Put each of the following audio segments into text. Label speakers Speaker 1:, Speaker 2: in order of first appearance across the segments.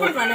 Speaker 1: করবা না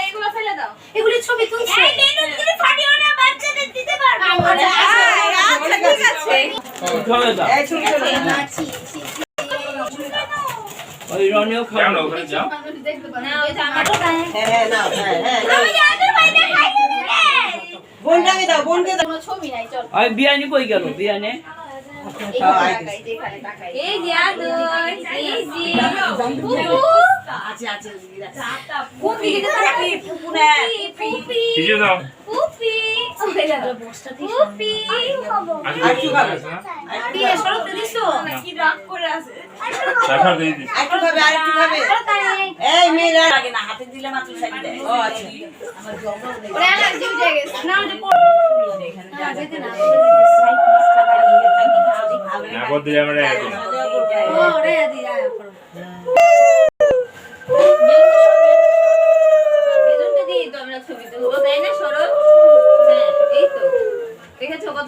Speaker 1: এগুলো ছবি তুলছো। এই মেনুগুলি ফাটিও না বাচ্চাদের দিতে পারবে।
Speaker 2: আচ্ছা ঠিক আছে।
Speaker 3: ধরে দাও
Speaker 4: এই ছোট ছোট
Speaker 1: আছি
Speaker 3: ওই রনিও খাও না ওখানে যাও?
Speaker 1: দেখতে পারো না ওই যে আমার গায়ে
Speaker 4: হ্যাঁ হ্যাঁ নাও হ্যাঁ হ্যাঁ নাও।
Speaker 1: আমি আদর বাইরে খাইতে দিলে
Speaker 4: বোনটাকে দাও বোনকে দাও।
Speaker 1: কোনো ছবি নাই চল।
Speaker 3: ওই বিয়ানি কই গেল? বিয়ানে।
Speaker 1: এই যে আদর এই যে।
Speaker 4: আছে আছে
Speaker 1: পুপি পুপি
Speaker 3: কিছু দাও
Speaker 1: পুপি পুপি
Speaker 3: আজকে কিছু দাও
Speaker 1: কি সরতে দিছো
Speaker 2: কি রাগ করে আছে
Speaker 3: তারপর দিয়ে দিস
Speaker 4: আরেকটু খাবে আরেকটু খাবে
Speaker 1: তাই
Speaker 4: এই মেয়েরা
Speaker 2: লাগে না হাতে দিলে মাত্র সাইড দেয়
Speaker 4: ও আচ্ছা
Speaker 1: ওরে আমার জিউ জায়গা গেছে না ওটা পড় না যেতে না
Speaker 3: না কত দিলে আমরা
Speaker 1: ও রে দি আয়া করো বেলুনটা দিয়ে তো আমরা ছবি তুলবো তাই না সরো হ্যাঁ এই তো দেখেছ কত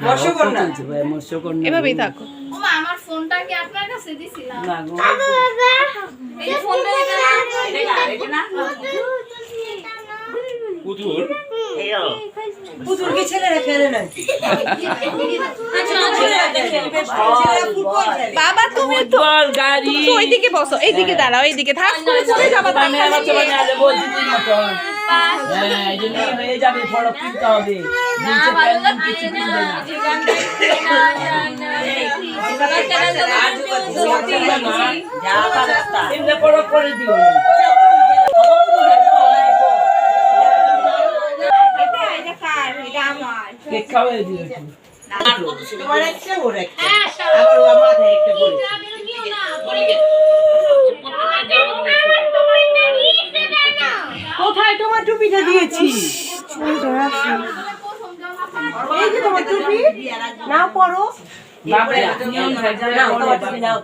Speaker 4: হয়ে বর্ষকন্যা
Speaker 5: এভাবেই থাকো।
Speaker 1: আমার ফোনটা কি আপনার কাছে দিছিলাম?
Speaker 4: না গো।
Speaker 1: এই ফোনটা এটা
Speaker 2: এটা না?
Speaker 3: পুতুল?
Speaker 4: পুতুল কি ছেলেরা খেলে না
Speaker 2: ছেলেরা খেলবে
Speaker 4: ছেলেরা ফুটবল খেলে।
Speaker 5: বাবা তুমি তো
Speaker 3: গাড়ি।
Speaker 5: ওইদিকে বসো এইদিকে দাঁড়াও এইদিকে থাক করে চলে যাবা
Speaker 3: হ্যাঁ এই হয়ে যাবে ফড়ক কিনতে হবে। নিচে প্যান্ট কিছু কিনবে না।
Speaker 2: যা অবস্থা
Speaker 3: কিনলে ফড়ক করে দিও। কেক খাওয়াই দিও একটু।
Speaker 4: তোমার একটা ওর একটা আবার ও মাথায় একটা বলে কোথায় তোমার টুপিটা দিয়েছি। এই যে তোমার টুপি না পড়ো নাও তোমার টুপি নাও।